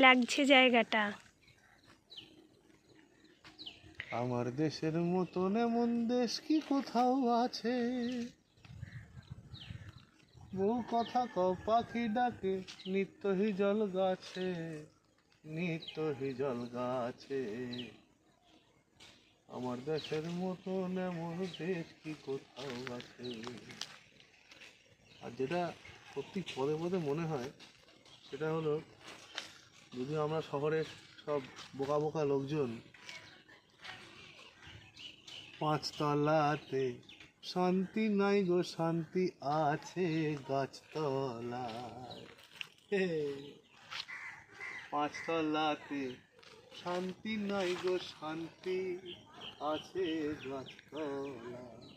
লাগছে জায়গাটা। আমার দেশের মতন এমন দেশ কি কোথাও আছে? বহু কথা ক পাখি ডাকে নিত্য জল গাছে নিত্য জল গাছে। আমার দেশের মতন এমন দেশ কি কোথাও আছে? আর যেটা সত্যি পদে পদে মনে হয়, সেটা হলো যদি আমরা শহরের সব বোকা বোকা লোকজন পাঁচতলাতে, শান্তি নাই গো, শান্তি আছে গাছতলায়। পাঁচতলাতে শান্তি নাই গো, শান্তি আছে গাছতলায়।